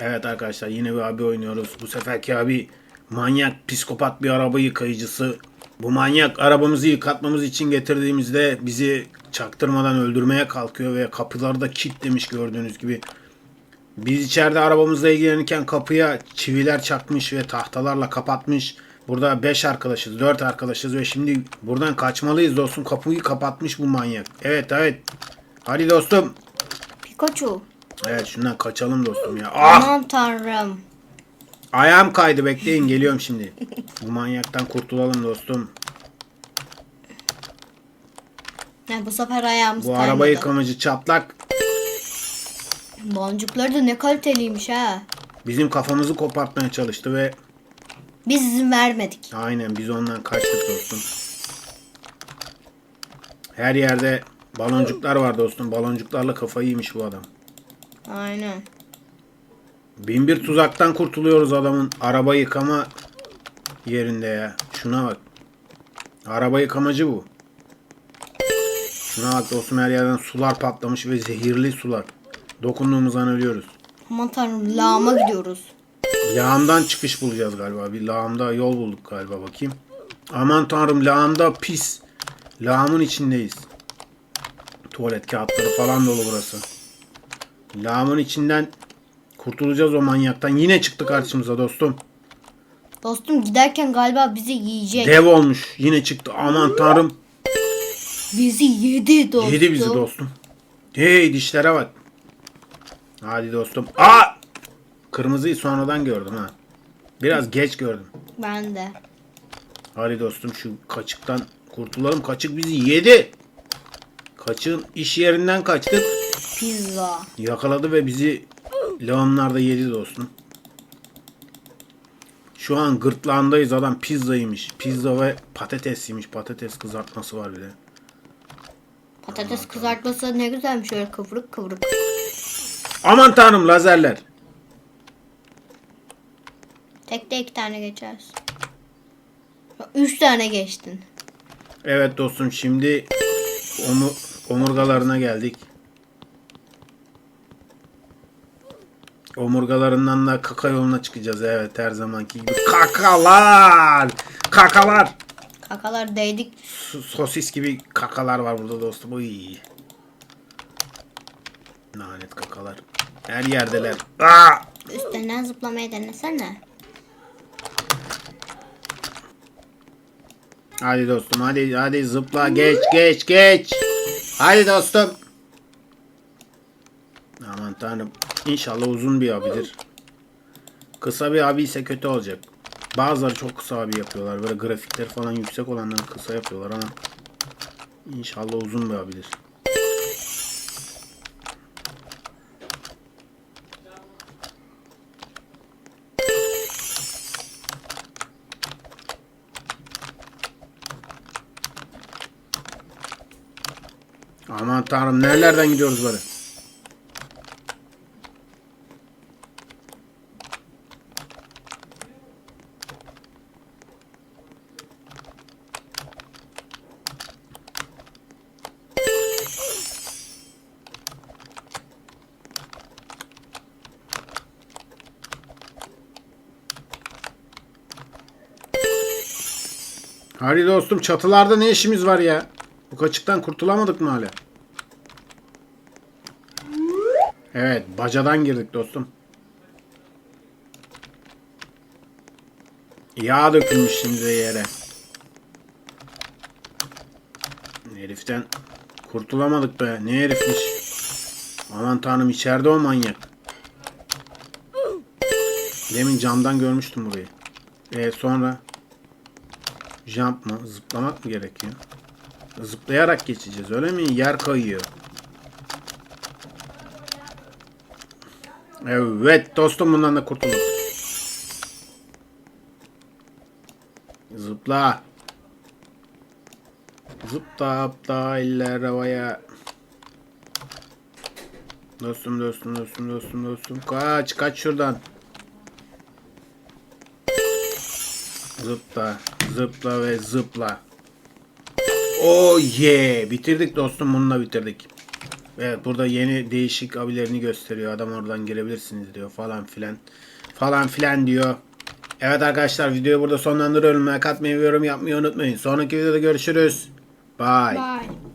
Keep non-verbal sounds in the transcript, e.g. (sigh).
arkadaşlar yine bir abi oynuyoruz. Bu seferki abi manyak psikopat bir araba yıkayıcısı. Bu manyak arabamızı yıkatmamız için getirdiğimizde bizi çaktırmadan öldürmeye kalkıyor ve kapıları da kilitlemiş gördüğünüz gibi. Biz içeride arabamızla ilgilenirken kapıya çiviler çakmış ve tahtalarla kapatmış. Burada 5 arkadaşız, 4 arkadaşız ve şimdi buradan kaçmalıyız dostum. Kapıyı kapatmış bu manyak. Evet evet. Hadi dostum. Pikachu. Evet şundan kaçalım dostum ya. Ah! Aman tanrım. Ayağım kaydı bekleyin geliyorum şimdi. (laughs) Bu manyaktan kurtulalım dostum. Ne bu sefer ayağımız Bu kaymadı. araba yıkamacı çatlak Boncukları da ne kaliteliymiş ha. bizim kafamızı kopartmaya çalıştı ve Biz izin vermedik. aynen biz ondan kaçtık dostum. Her yerde baloncuklar var dostum. Baloncuklarla kafayı yemiş bu adam. Aynen. Bin bir tuzaktan kurtuluyoruz adamın araba yıkama yerinde ya. Şuna bak. Araba yıkamacı bu. Şuna bak dostum her yerden sular patlamış ve zehirli sular. Dokunduğumuzdan ölüyoruz. Aman tanrım lağıma gidiyoruz. Lağımdan çıkış bulacağız galiba. Bir lağımda yol bulduk galiba bakayım. Aman tanrım lağımda pis. Lağımın içindeyiz. Tuvalet kağıtları falan dolu burası. Lağımın içinden kurtulacağız o manyaktan. Yine çıktı karşımıza dostum. Dostum giderken galiba bizi yiyecek. Dev olmuş. Yine çıktı. Aman tanrım. bizi yedi dostum. Yedi bizi dostum. Hey dişlere bak. Hadi dostum. Aa! Kırmızıyı sonradan gördüm ha. Biraz geç gördüm. Ben de. Hadi dostum şu kaçıktan kurtulalım. Kaçık bizi yedi. Kaçığın iş yerinden kaçtık. Pizza. Yakaladı ve bizi lağımlarda yedi dostum. Şu an gırtlağındayız adam pizza yemiş. Pizza ve patates yemiş. Patates kızartması var bir de. Patates kızartması ne güzelmiş öyle kıvrık kıvrık. Aman tanrım lazerler. Tekte iki tane geçersin. Üç tane geçtin. Evet dostum şimdi omu, omurgalarına geldik. Omurgalarından da kaka yoluna çıkacağız. Evet her zamanki gibi. Kakalar! Kakalar! Kakalar değdik. S- sosis gibi kakalar var burada dostum. Uy. Lanet kakalar. Her yerdeler. Aa! Üstlerinden zıplamayı denesene. Hadi dostum hadi hadi zıpla geç geç geç. Hadi dostum. Aman tanrım. İnşallah uzun bir abidir. Kısa bir abi ise kötü olacak. Bazıları çok kısa abi yapıyorlar. Böyle grafikleri falan yüksek olanları kısa yapıyorlar ama İnşallah uzun bir abidir. Aman tanrım nerelerden gidiyoruz böyle? Hadi dostum çatılarda ne işimiz var ya? Bu kaçıktan kurtulamadık mı hala? Evet bacadan girdik dostum. Yağ dökülmüş şimdi yere. Heriften kurtulamadık be. Ne herifmiş? Aman tanrım içeride o manyak. Demin camdan görmüştüm burayı. E sonra jump mı? Zıplamak mı gerekiyor? Zıplayarak geçeceğiz öyle mi? Yer kayıyor. Evet dostum bundan da kurtulduk. Zıpla. Zıpla apta eller havaya. Dostum dostum dostum dostum dostum. Kaç kaç şuradan. Zıpla zıpla ve zıpla. Oh yeah. Bitirdik dostum bununla bitirdik. Evet burada yeni değişik abilerini gösteriyor. Adam oradan girebilirsiniz diyor falan filan. Falan filan diyor. Evet arkadaşlar videoyu burada sonlandırıyorum. Like atmayı ve yorum yapmayı unutmayın. Sonraki videoda görüşürüz. Bye. Bye.